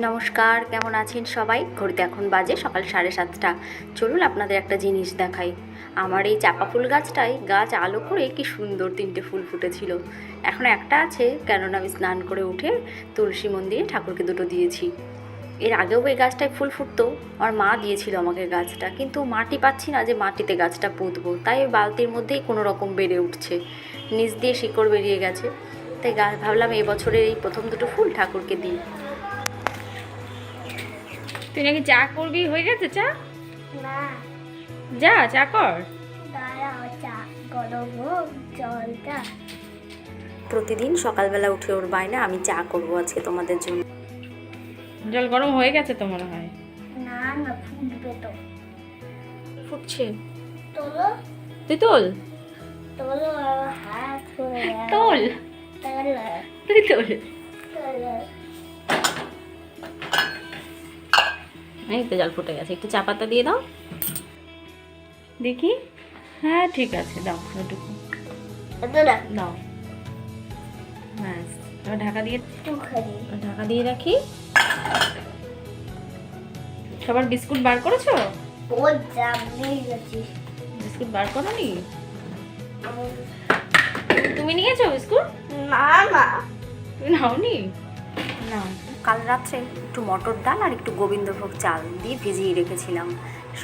নমস্কার, কেমন আছেন সবাই? ঘড়িতে এখন বাজে সকাল সাড়ে সাতটা। চলুন আপনাদের একটা জিনিস দেখাই। আমার এই চাপা ফুল গাছটায় গাছ আলো করে কি সুন্দর তিনটে ফুল ফুটেছিল। এখন একটা আছে, কেননা আমি স্নান করে উঠে তুলসী মন্দিরে ঠাকুরকে দুটো দিয়েছি। এর আগেও এই গাছটায় ফুল ফুটতো, আমার মা দিয়েছিল আমাকে গাছটা, কিন্তু মাটি পাচ্ছি না যে মাটিতে গাছটা পুঁতবো। তাই ওই বালতির মধ্যেই কোনো রকম বেড়ে উঠছে। নিচ দিয়ে শিকড় বেরিয়ে গেছে। তাই গাছ ভাবলাম এই বছরের এই প্রথম দুটো ফুল ঠাকুরকে দিই। তুই নাকি চা করবি? হয়ে গেছে চা? না। যা চা কর। চা। গরম হোক জলটা প্রতিদিন সকালবেলা উঠে ওর বাইনা আমি চা করব আজকে তোমাদের জন্য। জল গরম হয়ে গেছে তো মনে হয়? না না ফুটবে তো। ফুটছে। তোলো। তুই তোল। তোলো হাত তোল। তুই তোল। তোলো। এই তো জল ফুটে গেছে। একটু চা পাতা দিয়ে দাও। দেখি। হ্যাঁ ঠিক আছে দাও ওটুকু। দাও। ব্যাস এবার ঢাকা দিয়ে ঢাকা দিয়ে রাখি। সবার বিস্কুট বার করেছ? বিস্কুট বার করোনি? আমি- তুমি নিয়েছো বিস্কুট? না না। তুমি নাওনি? নাও। কাল রাত্রে একটু মটর ডাল আর একটু গোবিন্দভোগ চাল দিয়ে ভিজিয়ে রেখেছিলাম।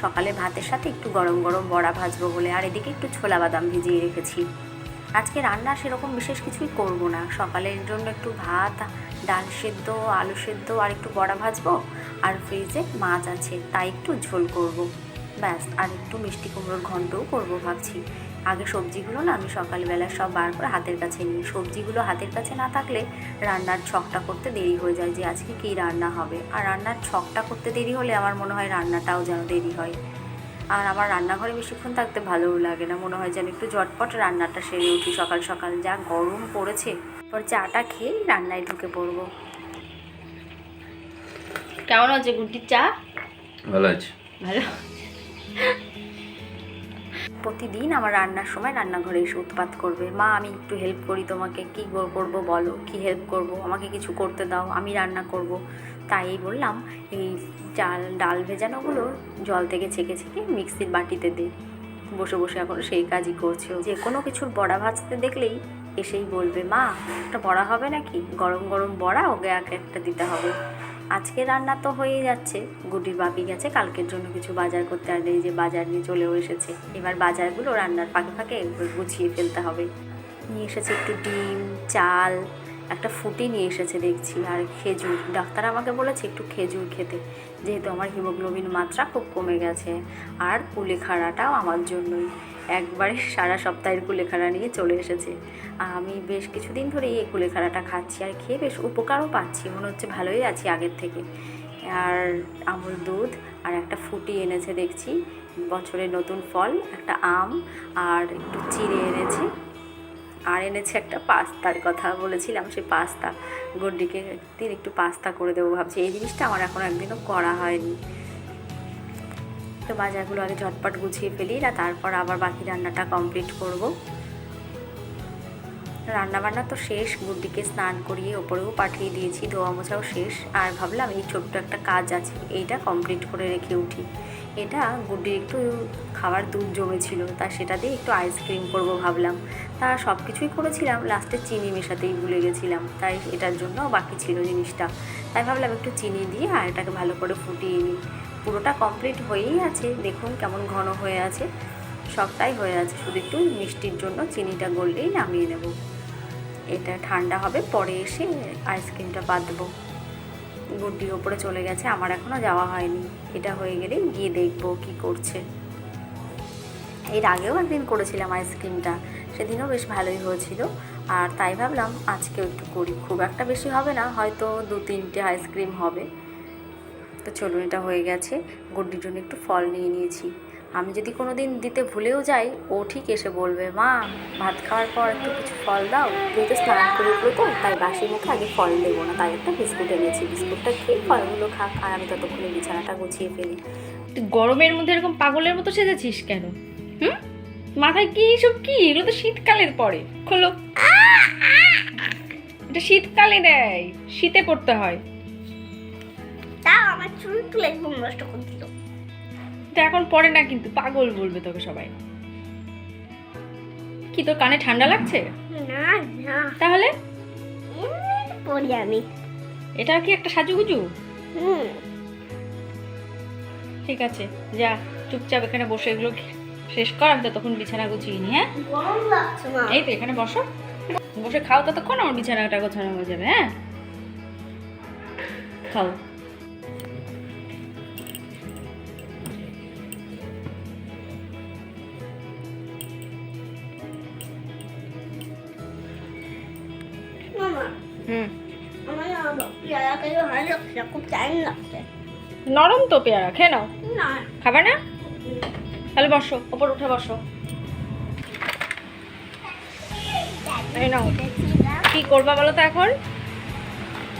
সকালে ভাতের সাথে একটু গরম গরম বড়া ভাজবো বলে আর এদিকে একটু ছোলা বাদাম ভিজিয়ে রেখেছি। আজকে রান্না সেরকম বিশেষ কিছুই করব না। সকালের জন্য একটু ভাত, ডাল সেদ্ধ, আলু সেদ্ধ আর একটু বড়া ভাজবো আর ফ্রিজে মাছ আছে, তাই একটু ঝোল করব। ব্যাস, আর একটু মিষ্টি কুমড়োর ঘন্টও করব ভাবছি। আগে সবজিগুলো না আমি সকালবেলা সব বার করে হাতের কাছে নিই। সবজিগুলো হাতের কাছে না থাকলে রান্নার ছকটা করতে দেরি হয়ে যায় যে আজকে কী রান্না হবে। আর রান্নার ছকটা করতে দেরি হলে আমার মনে হয় রান্নাটাও যেন দেরি হয়। আর আমার রান্নাঘরে বেশিক্ষণ থাকতে ভালোও লাগে না। মনে হয় যেন একটু ঝটপট রান্নাটা সেরে উঠি। সকাল সকাল যা গরম পড়েছে পর চাটা খেয়ে রান্নায় ঢুকে পড়ব। কেমন আছে গুটির চা। ভালো আছে। ভালো? প্রতিদিন আমার রান্নার সময় রান্নাঘরে এসে উৎপাত করবে। মা, আমি একটু হেল্প করি তোমাকে। কী করব বলো? কি হেল্প করব? আমাকে কিছু করতে দাও। আমি রান্না করব। তাই বললাম, এই চাল, ডাল ভেজানোগুলো জল থেকে ছেঁকে ছেঁকে মিক্সির বাটিতে দে। বসে বসে এখন সেই কাজই করছে। যে কোনো কিছুর বড়া ভাজতে দেখলেই এসেই বলবে, মা, একটা বড়া হবে নাকি? গরম গরম বড়া, ওকে আগে একটা দিতে হবে। আজকে রান্না তো হয়েই যাচ্ছে। গুটির বাপি গেছে, কালকের জন্য কিছু বাজার করতে আর নেই যে বাজার নিয়ে চলেও এসেছে। এবার বাজারগুলো রান্নার ফাঁকে ফাঁকে গুছিয়ে ফেলতে হবে। নিয়ে এসেছে একটু ডিম, চাল একটা ফুটি নিয়ে এসেছে দেখছি, আর খেজুর। ডাক্তার আমাকে বলেছে একটু খেজুর খেতে। যেহেতু আমার হিমোগ্লোবিন মাত্রা খুব কমে গেছে, আর কুলেখাড়াটাও আমার জন্যই। একবারে সারা সপ্তাহের কুলেখাড়া নিয়ে চলে এসেছে। আমি বেশ কিছুদিন ধরেই এই কুলেখাড়াটা খাচ্ছি, আর খেয়ে বেশ উপকারও পাচ্ছি। মনে হচ্ছে ভালোই আছি আগের থেকে। আর আমুল দুধ, আর একটা ফুটি এনেছে দেখছি। বছরের নতুন ফল, একটা আম, আর একটু চিড়ে এনেছে। আর এনেছে একটা পাস্তার কথা বলেছিলাম, সেই পাস্তা। গুড্ডিকে একদিন একটু পাস্তা করে দেবো ভাবছি। এই জিনিসটা আমার এখন একদিনও করা হয়নি। তো বাজারগুলো আগে ঝটপট গুছিয়ে ফেলি, না তারপর আবার বাকি রান্নাটা কমপ্লিট করব। রান্নাবান্না তো শেষ গুড্ডিকে স্নান করিয়ে ওপরেও পাঠিয়ে দিয়েছি, ধোয়া মোছাও শেষ। আর ভাবলাম এই ছোট্ট একটা কাজ আছে, এইটা কমপ্লিট করে রেখে উঠি। এটা গুড্ডির একটু খাবার দুধ জমেছিল, তা সেটা দিয়ে একটু আইসক্রিম করব ভাবলাম। তা সব কিছুই করেছিলাম লাস্টে চিনি মেশাতেই ভুলে গেছিলাম, তাই এটার জন্য বাকি ছিল জিনিসটা। তাই ভাবলাম একটু চিনি দিয়ে আর এটাকে ভালো করে ফুটিয়ে নিই। পুরোটা কমপ্লিট হয়েই আছে, দেখুন কেমন ঘন হয়ে আছে। সবটাই হয়ে আছে, শুধু একটু মিষ্টির জন্য চিনিটা গললেই নামিয়ে নেব। এটা ঠান্ডা হবে, পরে এসে আইসক্রিমটা বাঁধবো। গুড্ডি ওপরে চলে গেছে, আমার এখনও যাওয়া হয়নি। এটা হয়ে গেলে গিয়ে দেখব কি করছে। এর আগেও একদিন করেছিলাম আইসক্রিমটা, সেদিনও বেশ ভালোই হয়েছিল। আর তাই ভাবলাম, আজকেও একটু করি। খুব একটা বেশি হবে না, হয়তো দু তিনটে আইসক্রিম হবে। তো চলুন, এটা হয়ে গেছে। গুড্ডির জন্য একটু ফল নিয়ে নিয়েছি। আমি যদি কোনো দিন দিতে ভুলেও যাই ও ঠিক এসে বলবে মা ভাত খাওয়ার পর একটু কিছু ফল দাও। যেহেতু স্নান করে উঠল তো তাই বাসি মুখে আগে ফল দেবো না তাই একটা বিস্কুট এনেছি। বিস্কুটটা খেয়ে ফলগুলো খাক আর আমি ততক্ষণে বিছানাটা গুছিয়ে ফেলি। তুই গরমের মধ্যে এরকম পাগলের মতো সেজেছিস কেন? হুম? মাথায় কি সব কি? এগুলো তো শীতকালের পরে। খোলো। এটা শীতকালে দেয় শীতে পড়তে হয়। একটু একদম নষ্ট করে এটা এখন পরে না কিন্তু পাগল বলবে তোকে সবাই। কি তোর কানে ঠান্ডা লাগছে? না না। তাহলে? পড়ি আমি। এটা কি একটা সাজুগুজু? হুম। ঠিক আছে যা চুপচাপ এখানে বসে এগুলো শেষ কর আমি তখন বিছানা গুছিয়ে নি হ্যাঁ? এই তো এখানে বসো। বসে খাও ততক্ষণ আমার বিছানাটা গোছানো হয়ে যাবে হ্যাঁ? খাও। পেয়ারা খেতে ভালো লাগছে খুব টাইম লাগছে নরম তো পেয়ারা খেয়ে নাও। না। খাবে না? তাহলে বসো ওপর উঠে বসো। নাও। কি করবা বলো তো এখন?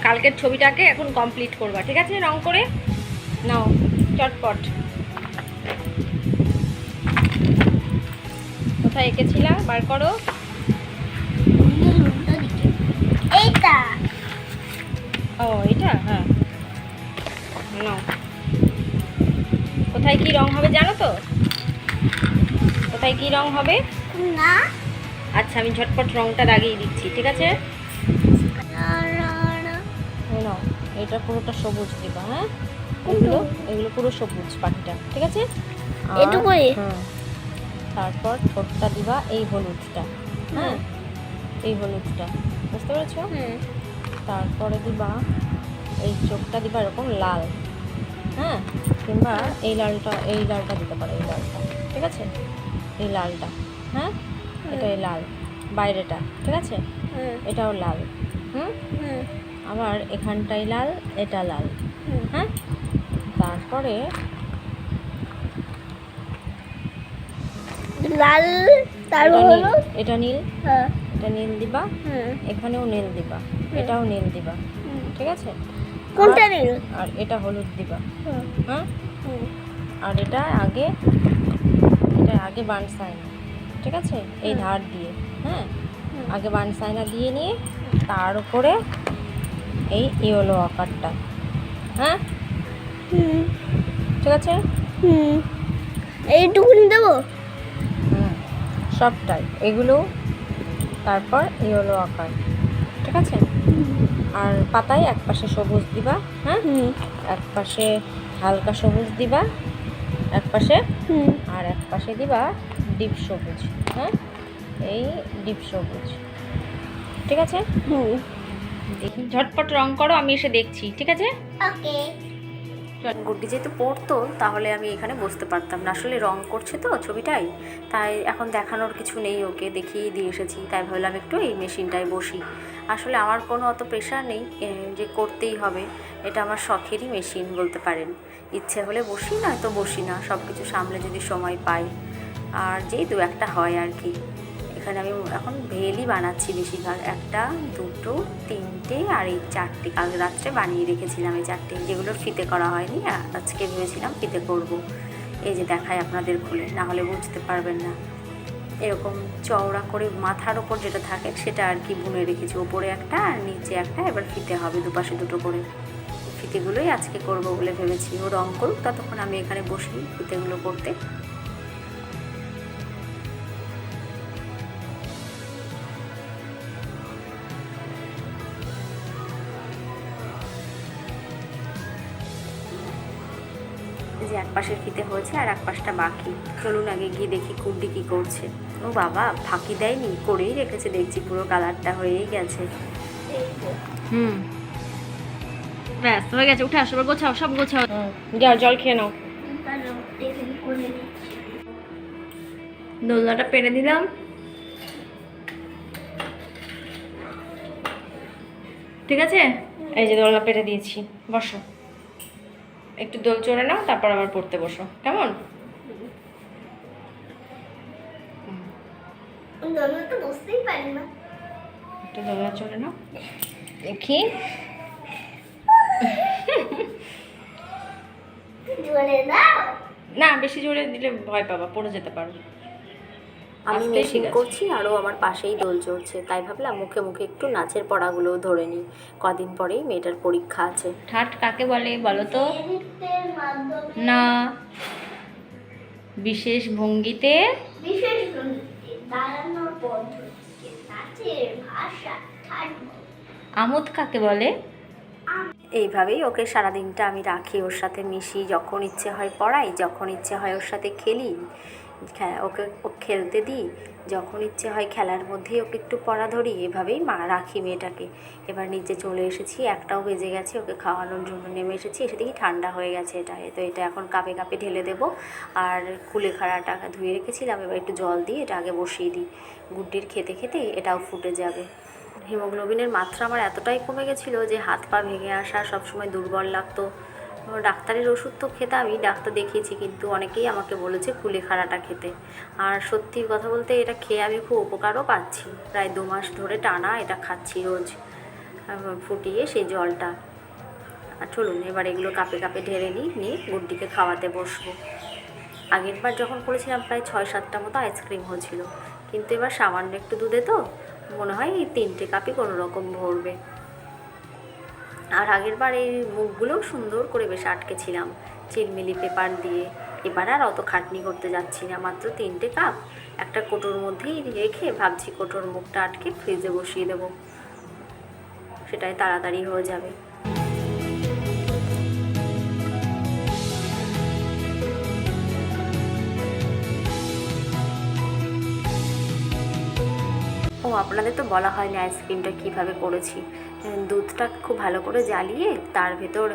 কালকের ছবিটাকে এখন কমপ্লিট করবা ঠিক আছে? রং করে নাও চটপট। কোথায় এঁকেছিলাম বার করো। ও এটা? হ্যাঁ। নাও। কোথায় কি রং হবে জানো তো? কোথায় কি রং হবে? না। আচ্ছা আমি ঝটপট রংটা দাগিয়ে দিচ্ছি ঠিক আছে? নাও এটা পুরোটা সবুজ দিবা হ্যাঁ? এগুলো এগুলো পুরো সবুজ পাখিটা ঠিক আছে? এটুকুই? তারপর ঠোঁটটা দিবা এই হলুদটা হ্যাঁ? এই হলুদটা বুঝতে পেরেছ? তারপরে দিবা এই চোখটা দিবা এরকম লাল হ্যাঁ? কিংবা এই লালটা এই লালটা দিতে পারো এই লালটা ঠিক আছে? এই লালটা হ্যাঁ? এটা এই লাল বাইরেটা ঠিক আছে? এটাও লাল হুম? আবার এখানটাই লাল এটা লাল হ্যাঁ? তারপরে লাল তার এটা নীল এটা নীল হ্যাঁ। এটা নীল দিবা এখানেও নীল দিবা। এটাও নীল দিবা ঠিক আছে? কোনটা নীল? আর এটা হলুদ দিবা হ্যাঁ আর এটা আগে এটা আগে বান সাইনা ঠিক আছে? এই ধার দিয়ে হ্যাঁ? আগে বান সাইনা দিয়ে নিয়ে তার উপরে এই ইয়েলো আকারটা হ্যাঁ? ঠিক আছে? হুম। এইটুকুনি দেবো? সবটাই এগুলো তারপর ইয়েলো আকার। ঠিক আছে? আর পাতায় এক পাশে সবুজ দিবা হ্যাঁ? এক পাশে হালকা সবুজ দিবা এক পাশে? আর এক পাশে দিবা ডিপ সবুজ হ্যাঁ? এই ডিপ সবুজ। ঠিক আছে? দেখি ঝটপট রং করো আমি এসে দেখছি ঠিক আছে? ওকে। গুড্ডি যেহেতু পড়তো তাহলে আমি এখানে বসতে পারতাম না। আসলে রং করছে তো ছবিটাই তাই এখন দেখানোর কিছু নেই ওকে দেখিয়ে দিয়ে এসেছি। তাই ভাবলাম একটু এই মেশিনটায় বসি। আসলে আমার কোনো অত প্রেশার নেই যে করতেই হবে। এটা আমার শখেরই মেশিন বলতে পারেন। ইচ্ছে হলে বসি না তো বসি না। সব কিছু সামলে যদি সময় পাই। আর যেই দু একটা হয় আর কি। এখানে আমি এখন ভেলই বানাচ্ছি বেশিরভাগ। একটা, দুটো, তিনটে আর এই চারটে। কাল রাত্রে বানিয়ে রেখেছিলাম এই চারটে। যেগুলোর ফিতে করা হয়নি আজকে ভেবেছিলাম ফিতে করব। এই যে দেখায় আপনাদের খুলে। না হলে বুঝতে পারবেন না। এরকম চওড়া করে মাথার ওপর যেটা থাকে সেটা আর কি বুনে রেখেছি। ওপরে একটা আর নিচে একটা, এবার ফিতে হবে দুপাশে দুটো করে। ফিতেগুলোই আজকে করব বলে ভেবেছি। ও রং করুক, ততক্ষণ আমি এখানে বসি ফিতেগুলো করতে। যে এক পাশের ফিতে হয়েছে আর এক পাশটা বাকি। চলুন আগে গিয়ে দেখি কুড্ডি কি করছে। ও বাবা ফাঁকি দেয়নি? করেই রেখেছে দেখছি পুরো কালারটা হয়েই গেছে। হুম। ব্যাস হয়ে গেছে উঠে আসো গোছাও সব গোছাও। যাও জল খেয়ে নাও। দোলনাটা পেরে দিলাম। ঠিক আছে? এই যে দোলনা পেরে দিয়েছি বসো। একটু দোল চড়ে নাও তারপর আবার পড়তে বসো। কেমন? একটু চড়ে নাও। দেখি। না বেশি জোরে দিলে ভয় পাবা পড়ে যেতে পারো। আমি মেশিন করছি আরও আমার পাশেই দোল চড়ছে। তাই ভাবলাম মুখে মুখে একটু নাচের পড়াগুলোও ধরে নিই। কদিন পরেই মেয়েটার পরীক্ষা আছে। ঠাট কাকে বলে বলো তো না। বিশেষ ভঙ্গিতে? বিশেষ নৃত্যে দাঁড়ানোর পদ্ধতিকে নাচের ভাষা থাকবে আমোদ কাকে বলে? এইভাবেই ওকে সারাদিনটা আমি রাখি ওর সাথে মিশি যখন ইচ্ছে হয় পড়াই যখন ইচ্ছে হয় ওর সাথে খেলি। ওকে খেলতে দিই। যখন ইচ্ছে হয় খেলার মধ্যেই ওকে একটু পড়া ধরি, এভাবেই মা রাখি মেয়েটাকে। এবার নিচে চলে এসেছি, একটাও বেজে গেছে, ওকে খাওয়ানোর জন্য নেমে এসেছি, এসে দেখি ঠান্ডা হয়ে গেছে এটা। তো এটা এখন কাপে কাপে ঢেলে দেবো। আর কুলেখাড়াটা ধুয়ে রেখেছিলাম, এবার একটু জল দিয়ে এটা আগে বসিয়ে দিই। গুড্ডির খেতে খেতে এটাও ফুটে যাবে। হিমোগ্লোবিনের মাত্রা আমার এতটাই কমে গেছিল যে হাত পা ভেঙে আসা, সবসময় দুর্বল লাগতো। ডাক্তারের ওষুধ তো খেতামই ডাক্তার দেখিয়েছি কিন্তু অনেকেই আমাকে বলেছে কুলেখাড়াটা খেতে। আর সত্যি কথা বলতে এটা খেয়ে আমি খুব উপকারও পাচ্ছি। প্রায় দু মাস ধরে টানা এটা খাচ্ছি রোজ ফুটিয়ে সেই জলটা। আর চলুন, এবার এগুলো কাপে কাপে ঢেলে নিই, নিয়ে গুড্ডিকে খাওয়াতে বসবো। আগেরবার যখন করেছিলাম প্রায় ছয় সাতটা মতো আইসক্রিম হয়েছিল। কিন্তু এবার সামান্য একটু দুধে তো মনে হয় এই তিনটে কাপই কোনো রকম ভরবে। আর আগেরবার এই মুখগুলোও সুন্দর করে বেশ আটকেছিলাম, চিলমিলি পেপার দিয়ে। এবার আর অত খাটনি করতে যাচ্ছি না, মাত্র তিনটে কাপ। একটা কোটোর মধ্যেই রেখে ভাবছি কোটোর মুখটা আটকে ফ্রিজে বসিয়ে দেবো। সেটাই তাড়াতাড়ি হয়ে যাবে। ও, আপনাদের তো বলা হয়নি আইসক্রিমটা কীভাবে করেছি। দুধটা খুব ভালো করে জ্বালিয়ে তার ভেতর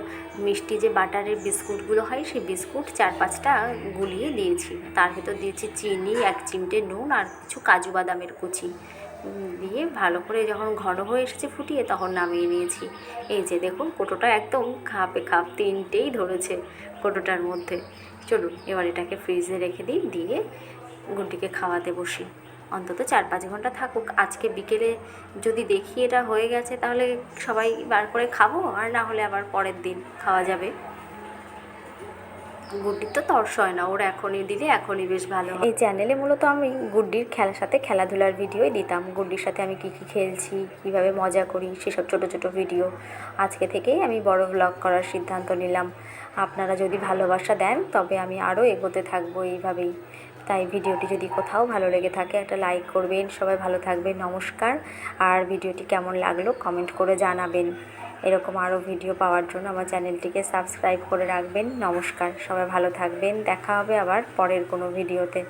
মিষ্টি যে বাটারের বিস্কুটগুলো হয়, সেই বিস্কুট চার পাঁচটা গুলিয়ে দিয়েছি। তার ভেতর দিয়েছি চিনি, এক চিমটে নুন আর কিছু কাজু বাদামের কুচি। দিয়ে ভালো করে যখন ঘন হয়ে এসেছে ফুটিয়ে তখন নামিয়ে নিয়েছি। এই যে দেখুন, কোটোটা একদম খাপে খাপ তিনটেই ধরেছে কোটোটার মধ্যে। চলুন, এবার এটাকে ফ্রিজে রেখে দিই, দিয়ে গুড্ডিকে খাওয়াতে বসি। অন্তত চার পাঁচ ঘণ্টা থাকুক। আজকে বিকেলে যদি দেখি এটা হয়ে গেছে, তাহলে সবাই বার করে খাব, আর না হলে আবার পরের দিন খাওয়া যাবে। গুড্ডির তো তর্স হয় না, ওর এখনই দিলে এখনই বেশ ভালো এই চ্যানেলে মূলত আমি গুড্ডির খেলার সাথে খেলাধুলার ভিডিওই দিতাম। গুড্ডির সাথে আমি কী কী খেলছি, কীভাবে মজা করি, সেসব ছোট ছোট ভিডিও। আজকে থেকেই আমি বড় ব্লগ করার সিদ্ধান্ত নিলাম। আপনারা যদি ভালোবাসা দেন, তবে আমি আরও এগোতে থাকব এইভাবেই। তাই ভিডিওটি যদি কোথাও ভালো লেগে থাকে, একটা লাইক করবেন। সবাই ভালো থাকবেন, নমস্কার। আর ভিডিওটি কেমন লাগল কমেন্ট করে জানাবেন। এরকম আরও ভিডিও পাওয়ার জন্য আমার চ্যানেলটিকে সাবস্ক্রাইব করে রাখবেন। নমস্কার, সবাই ভালো থাকবেন। দেখা হবে আবার পরের কোনো ভিডিওতে